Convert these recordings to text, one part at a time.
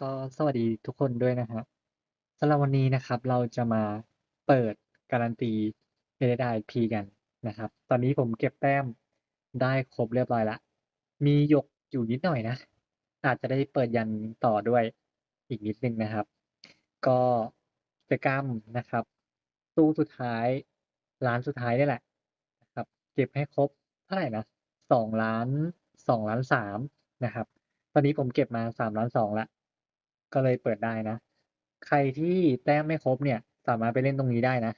ก็สวัสดีทุกคนด้วยนะครับสำหรับวันนี้นะครับ เราจะมาเปิดการันตี a d i p กันนะครับ ตอนนี้ผมเก็บแต้มได้ครบเรียบร้อยล้วมีหยกอยู่นิดหน่อยนะ อาจจะได้เปิดยันต่อด้วยอีกนิดหนึ่งนะครับ ก็กิจกรรมนะครับ ตู้สุดท้ายร้านสุดท้ายนี่แหละนะครับเก็บให้ครบเท่าไหร่นะ2ล้าน2ล้าน3นะครับ ตอนนี้ผมเก็บมา3ล้าน2แล้ว ก็เลยเปิดได้นะ ใครที่แต้มไม่ครบเนี่ย สามารถไปเล่นตรงนี้ได้นะ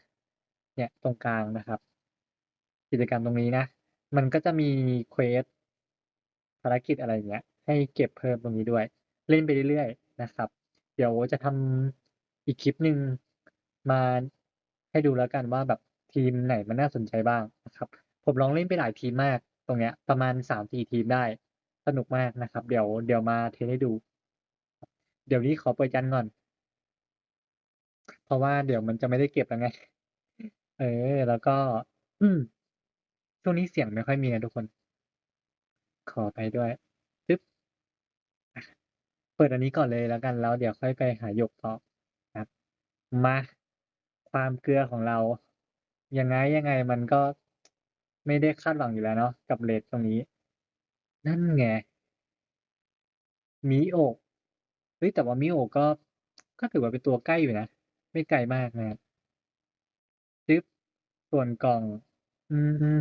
เนี่ยตรงกลางนะครับ กิจกรรมตรงนี้นะ มันก็จะมีเควสภารกิจอะไรเงี้ย ให้เก็บเพิ่มตรงนี้ด้วย เล่นไปเรื่อยๆนะครับ เดี๋ยวจะทำอีกคลิปหนึ่งมาให้ดูแล้วกันว่าแบบทีมไหนมันน่าสนใจบ้างนะครับผมลองเล่นไปหลายทีมมากตรงเนี้ยประมาณ3-4ทีมได้สนุกมากนะครับ เดี๋ยวเดี๋ยวมาเทสให้ดู เดี๋ยวนี้ขอเปิดยันก่อน เพราะว่าเดี๋ยวมันจะไม่ได้เก็บแล้วไง เออ แล้วก็ อืมช่วงนี้เสียงไม่ค่อยมีนะทุกคน ขออภัยด้วยจึ๊บเปิดอันนี้ก่อนเลยแล้วกันแล้วเดี๋ยวค่อยไปหาหยกต่อครับมาความเกลือของเรายังไงยังไงมันก็ไม่ได้คาดหวังอยู่แล้วเนาะกับเรตตรงนี้ นั่นไงมิโอะเฮ้ยแต่ว่ามิโอก็ ก็ถือว่าเป็นตัวใกล้อยู่นะ ไม่ไกลมากนะครับจึ๊บส่วนกล่อง อืม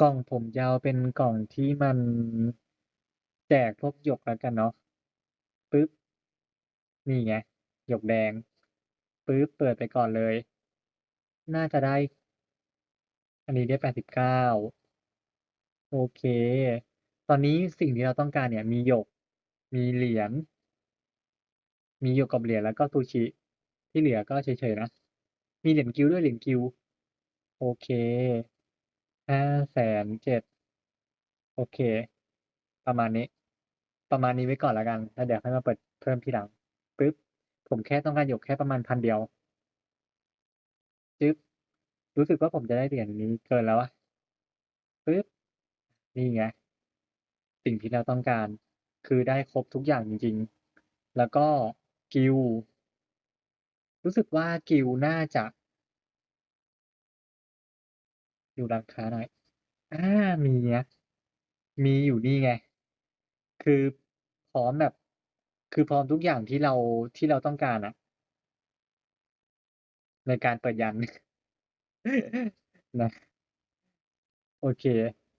กล่องผมจะเอาเป็นกล่องที่มันแจกพวกหยกแล้วกันเนาะปึ๊บ นี่ไงหยกแดงปึ๊บเปิดไปก่อนเลย น่าจะได้ อันนี้ได้89โอเค ตอนนี้สิ่งที่เราต้องการเนี่ยมีหยก มีเหรียญ มีหยกกับเหรียญแล้วก็ซูชิ ที่เหลือก็เฉยๆนะ มีเหรียญกิลด์ด้วยเหรียญกิลด์โอเค507,000โอเค ประมาณนี้ ประมาณนี้ไว้ก่อนแล้วกัน แล้วเดี๋ยวค่อยมาเปิดเพิ่มทีหลังปึ๊บ ผมแค่ต้องการหยกแค่ประมาณ1,000เดียวจึ๊บ รู้สึกว่าผมจะได้เหรียญนี้เกินแล้วอะปึ๊บ นี่ไง สิ่งที่เราต้องการ คือได้ครบทุกอย่างจริง ๆ แล้วก็กิลรู้สึกว่ากิลน่าจะดูร้านค้าหน่อยอ่ามีนะมีอยู่นี่ไง คือพร้อมแบบ คือพร้อมทุกอย่างที่เราที่เราต้องการอะในการเปิดยัน นะ โอเค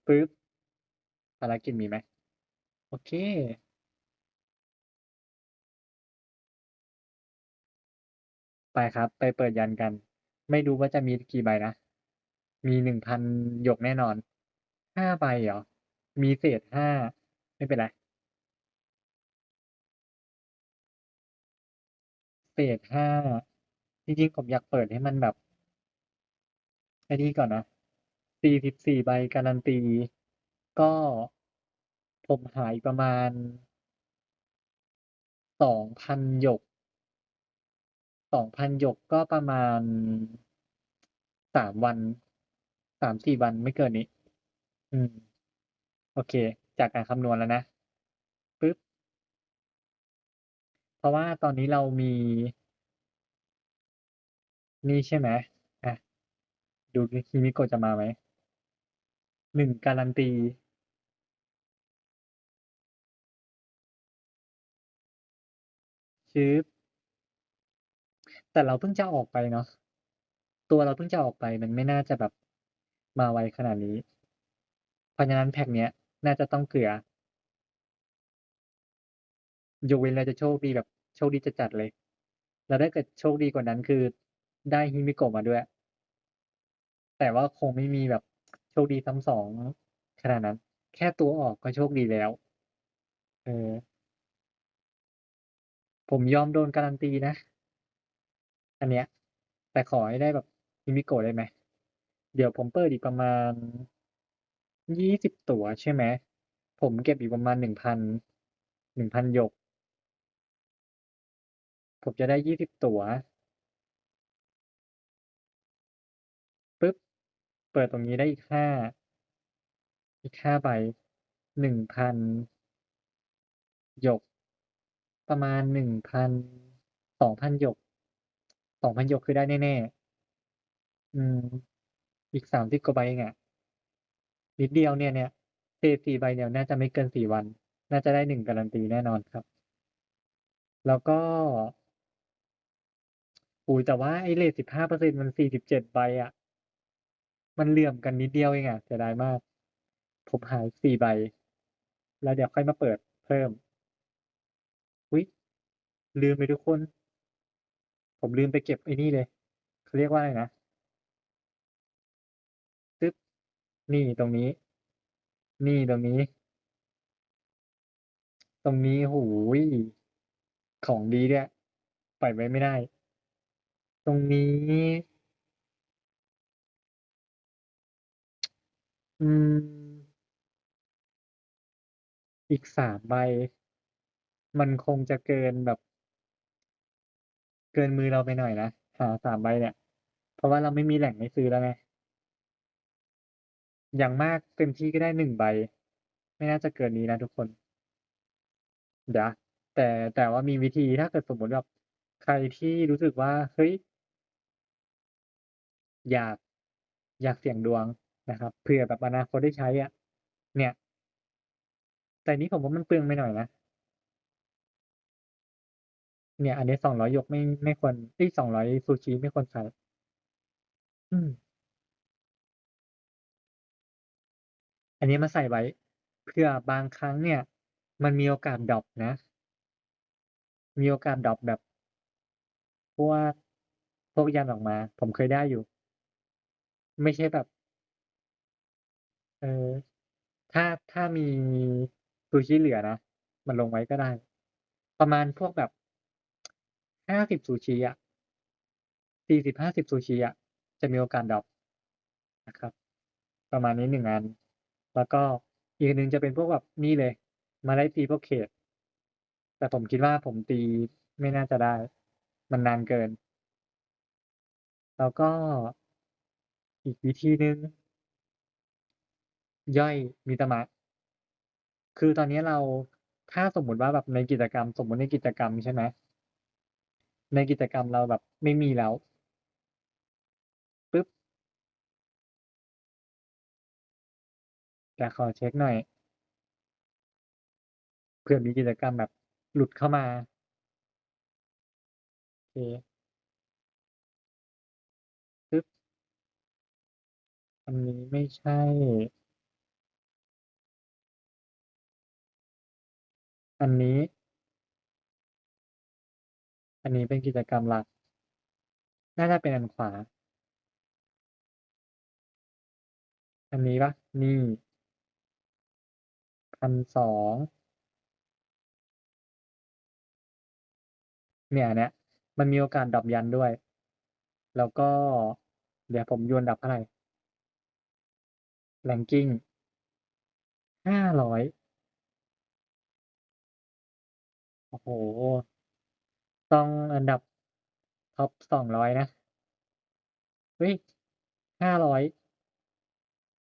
ปึ๊บภารกิจมีไหม? โอเค ไปครับ ไปเปิดยันกัน ไม่รู้ว่าจะมีกี่ใบนะ มี1,000หยกแน่นอน5ใบเหรอ?มีเศษ5ไม่เป็นไร เศษ5จริงๆ ผมอยากเปิดให้มันแบบไอ้นี่ก่อนนะ44ใบการันตี ก็ ผมหาอีกประมาณ2,000หยก2,000หยกก็ประมาณ3วัน3-4วันไม่เกินนี้ อืม โอเค จากการคำนวณแล้วนะปึ๊บเพราะว่าตอนนี้เรามี นี่ใช่ไหมอะ ดูซิฮิมิโกะจะมาไหม?1การันตี ชึบแต่เราเพิ่งจะออกไปเนาะตัวเราเพิ่งจะออกไปมันไม่น่าจะแบบมาไวขนาดนี้ เพราะฉะนั้นแพ็กเนี้ย น่าจะต้องเกลือยกเว้นเราจะโชคดีแบบโชคดีจัดๆเลยแล้วถ้าเกิดโชคดีกว่านั้นคือได้ฮิมิโกะมาด้วย แต่ว่าคงไม่มีแบบโชคดีซ้ำ2ขนาดนั้น แค่ตัวออกก็โชคดีแล้ว เออ ผมยอมโดนการันตีนะ อันเนี้ย แต่ขอให้ได้แบบฮิมิโกะได้ไหม?เดี๋ยวผมเปิดอีกประมาณ20ตั๋วใช่ไหม ผมเก็บอีกประมาณ1,000 1,000หนึ่งพันยก ผมจะได้20ตั๋วปึ๊บ เปิดตรงนี้ได้อีก5อีก5ใบ1,000หยก ประมาณ1,000 2,000หยก2,000หยกคือได้แน่ๆ อืม อีก30กว่าใบเองอะนิดเดียวเนี่ยๆเศษ4ใบเนี่ยน่าจะไม่เกิน4วัน น่าจะได้1การันตีแน่นอนครับ แล้วก็โอ้โฮแต่ว่าไอ้เลขสิบห้าเปอรต15%มัน47ใบอะมันเหลื่อมกันนิดเดียวเองอะเสียดายมาก ผมหาอีก4ใบ แล้วเดี๋ยวค่อยมาเปิดเพิ่ม ลืมไปทุกคน ผมลืมไปเก็บไอ้นี่เลยเขาเรียกว่าอะไรนะตึ๊บนี่ตรงนี้ นี่ตรงนี้ ตรงนี้โอ้โฮของดีด้วยปล่อยไว้ไม่ได้ ตรงนี้ อืม อีก3ใบ มันคงจะเกินแบบ เกินมือเราไปหน่อยนะ หา3ใบเนี่ย เพราะว่าเราไม่มีแหล่งให้ซื้อแล้วไง อย่างมากเต็มที่ก็ได้1ใบ ไม่น่าจะเกินนี้นะทุกคน เดี๋ยวแต่แต่ว่ามีวิธีถ้าเกิดสมมติแบบใครที่รู้สึกว่า เฮ้ย อยากอยากเสี่ยงดวงนะครับเผื่อแบบอนาคตได้ใช้อะเนี่ย แต่นี้ผมว่ามันเปลืองไปหน่อยนะ เนี่ย อันนี้200หยยกไม่ไม่ควรเอ๊ย200ซูชิไม่ควรใช้อืม อันนี้มาใส่ไว้เผื่อบางครั้งเนี่ย มันมีโอกาสดรอปนะ มีโอกาสดรอปแบบพวกพวกยันออกมา ผมเคยได้อยู่ ไม่ใช่แบบ เออถ้าถ้ามีซูชิเหลือนะ มันลงไว้ก็ได้ ประมาณพวกแบบ 50ซูชิอะ40-50ซูชิอะจะมีโอกาสดรอปนะครับ ประมาณนี้1อัน แล้วก็อีกหนึ่งจะเป็นพวกแบบนี่เลย มาไล่ตีพวกเขต แต่ผมคิดว่าผมตีไม่น่าจะได้ มันนานเกิน แล้วก็อีกวิธีหนึ่งย่อยมิตมะคือตอนนี้เราถ้าสมมุติว่าแบบในกิจกรรม สมมุติในกิจกรรมใช่ไหม ในกิจกรรมเราแบบไม่มีแล้วปึ๊บแต่ขอเช็กหน่อยเผื่อมีกิจกรรมแบบหลุดเข้ามาโอเคปึ๊บอันนี้ไม่ใช่อันนี้ นนี้เป็นกิจกรรมหลัก น่าจะเป็นอันขวา อันนี้ปล่า?นี่1,200เนี่ยเนี้ยมันมีโอกาสดร็อปยันด้วย แล้วก็เดี๋ยวผมโยนดร็อปเท่าไร ranking 500โอ้โฮ ต้องอันดับท็อป200นะ เฮ้ย500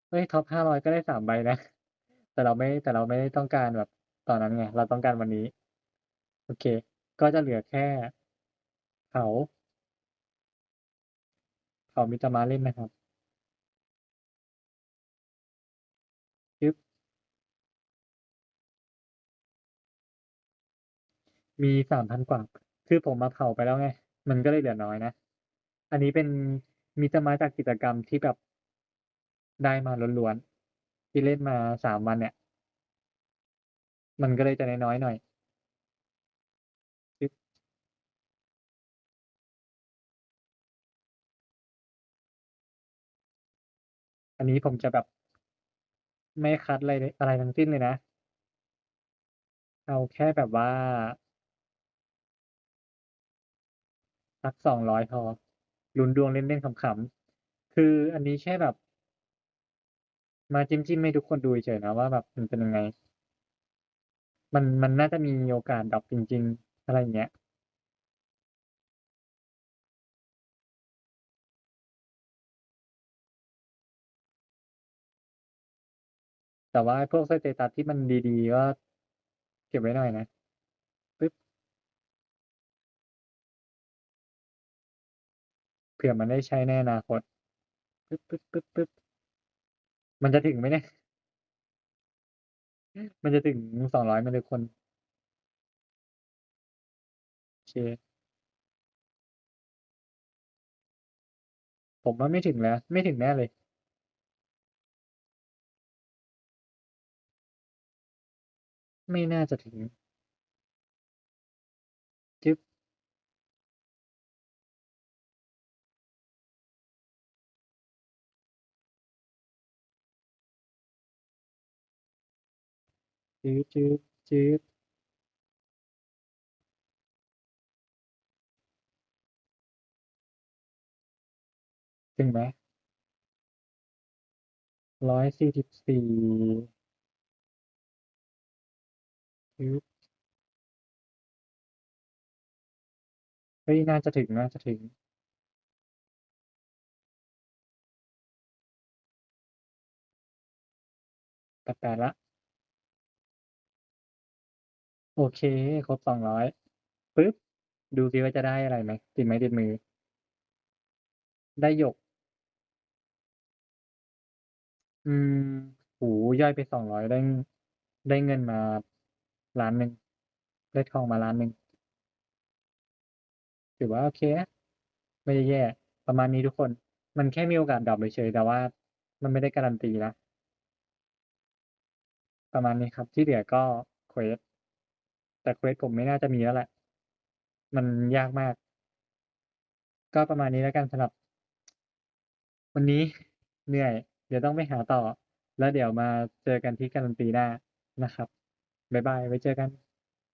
เฮ้ยท็อป500ก็ได้3ใบนะ แต่เราไม่แต่เราไม่ได้ต้องการแบบตอนนั้นไง เราต้องการวันนี้ โอเค ก็จะเหลือแค่เขาเขามิตามะเล่นนะครับจึ๊บมี3,000กว่า คือผมอะเผาไปแล้วไง มันก็เลยเหลือน้อยนะ อันนี้เป็นมิตามะจากกิจกรรมที่แบบได้มาล้วนๆที่เล่นมา3วันเนี่ย มันก็เลยจะน้อยๆหน่อย อันนี้ผมจะแบบ ไม่คัดอะไรอะไรทั้งสิ้นเลยนะ เอาแค่แบบว่า สัก200พอลุ้นดวงเล่นๆขำๆคืออันนี้แค่แบบ มาจิ้มๆให้ทุกคนดูเฉยนะว่าแบบมันเป็นยังไง มันมันน่าจะมีโอกาสดรอปจริง ๆ อะไรเงี้ยแต่ว่าพวกสเตตัสที่มันดีๆก็เก็บไว้หน่อยนะ เผื่อมันได้ใช้ในอนาคตปึ๊บปึ๊บปึ๊บปึ๊บมันจะถึงไหมเนี่ย มันจะถึงสองร้อยไหมทุกคนโอเคผมว่าไม่ถึงแล้ว ไม่ถึงแน่เลยไม่น่าจะถึง จืดจืดจืดถึงไหมร้อยสี่สิบสี่จื๊ดเฮ้ยน่าจะถึงน่าจะถึง แปดแปดละ โอเค ครบสองร้อยปึ๊บ ดูซิว่าจะได้อะไรไหมติดไม้ติดมือ ได้หยก อืมโหย่อยไปสองร้อยได้ ได้เงินมาล้านหนึ่งได้ทองมาล้านหนึ่งถือว่าโอเคไม่ได้แย่ ประมาณนี้ทุกคน มันแค่มีโอกาสดรอปเฉยแต่ว่า มันไม่ได้การันตีนะ ประมาณนี้ครับที่เหลือก็เควส แต่เควสผมไม่น่าจะมีแล้วแหละ มันยากมาก ก็ประมาณนี้แล้วกันสำหรับ วันนี้เหนื่อย เดี๋ยวต้องไปหาต่อ แล้วเดี๋ยวมาเจอกันที่การันตีหน้านะครับ บ๊ายบาย ไว้เจอกัน